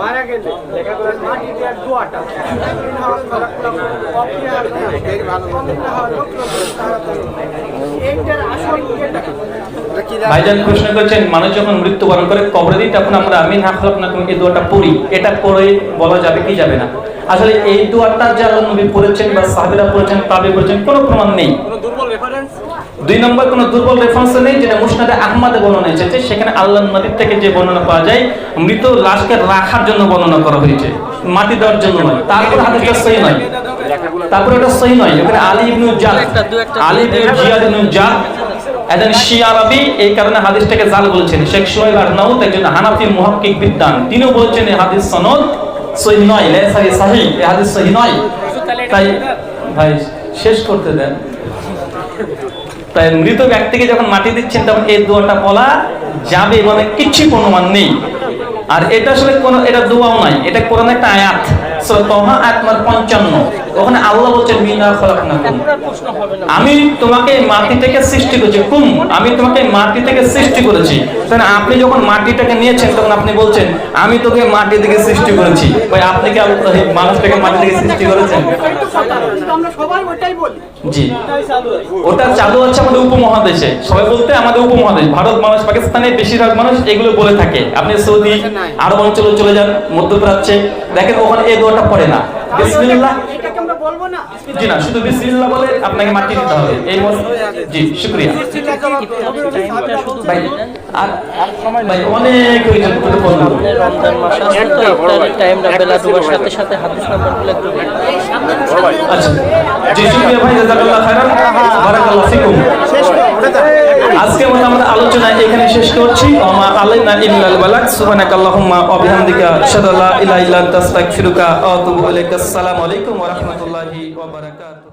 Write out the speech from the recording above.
মারা গেলে মাটি দেওয়ার দোয়াটা? ভাইজান প্রশ্ন করেছেন মানুষ যখন মৃত্যুবরণ করে কবরে দিই তখন আমরা আমিন হাফলাক না এই দোয়াটা পড়ি? এটা পড়ে বলা যাবে কি যাবে না? আসলে এই দোয়াটা যে আল্লাহ নবী পড়েছেন বা সাহাবীরা পড়েছেন তাবে পড়েছেন কোনো প্রমাণ নেই। দুই নম্বর, কোনো দুর্বল রেফারেন্স নেই যেটা মুসনাদে আহমদে বর্ণনা এসেছে সেখানে আল্লাহ নবীর থেকে যে বর্ণনা পাওয়া যায়, মৃত লাশকে রাখার জন্য বর্ণনা করা হয়েছে। মাটি দেওয়ার জন্য নয়। তারপর হাদিসটা সহি নয়। তারপরে এটা সহি নয়। এখানে আলী ইবনু জাদ আলী ইবনু জিয়াদ ইবনু জাদ একজন শিয়া আরবি এই কারণে হাদিসটাকে জাল বলছেন। শেখ সোহেল আরনাউত একজন হানাফি মুহাক্কিক বিদ্বান। তিনিও বলছেন এই হাদিস সনদ সহি নয় লাইসা সহি, এই হাদিস সহি নয়। তাই ভাই, শেষ করতে দেন। তাই মৃত ব্যক্তিকে যখন মাটি দিচ্ছেন, তখন এই দোয়াটা বলা যাবে মানে কিচ্ছু প্রমাণ নেই। আর এটা আসলে কোন এটা দোয়াও নাই এটা কোরআন একটা আয়াত। সূরা তহা আয়াত নম্বর 55 ওখানে আল্লাহ বলছেন মিনা খলাকনাকুম। আমি তোমাকে মাটি থেকে সৃষ্টি করেছি। কুম আমি তোমাকে মাটি থেকে সৃষ্টি করেছি। তাহলে আপনি যখন মাটিটাকে নিয়েছেন তখন আপনি বলছেন আমি তোকে মাটি থেকে সৃষ্টি করেছি। ভাই আপনি কি মানুষটাকে মাটি থেকে সৃষ্টি করেছেন? কিন্তু আমরা সবাই ওটাই বলি। জি। ওটা চালু আছে আমাদের উপমহাদেশে। সবাই বলতে আমাদের উপমহাদেশ। ভারত মানুষ পাকিস্তানে বেশিরভাগ মানুষ এগুলো বলে থাকে। আপনি সৌদি আরব অঞ্চলে চলে যান মধ্যপ্রাচ্যে দেখেন ওখানে এই দোয়াটা পড়ে না। বিসমিল্লাহ। এটাকে আমরা বলব না। জি না শুধু বিসমিল্লাহ বলে আপনাকে মাটি দিতে হবে। এই মত- জি শুকরিয়া। ভাই আর ভাই অনেক সাথে সাথে হাদিস নাম্বারগুলো একটু আচ্ছা জি শুকরিয়া ভাই জাযাকাল্লাহ খাইরান বারাকাল্লাহু ফিকুম। আজকে মতো আমরা আলোচনা এখানে শেষ করছি। ওমা আলাইনা ইল্লাল বালাক সুবহানাক আল্লাহুম্মা ওয়া বিহামদিকা আশহাদু আল্লা ইলাহা ইল্লা আনতা আস্তাগফিরুকা ওয়া আতুবু ইলাইক। আসসালামু আলাইকুম ওয়া রাহমাতুল্লাহি ওয়া বারাকাতুহু।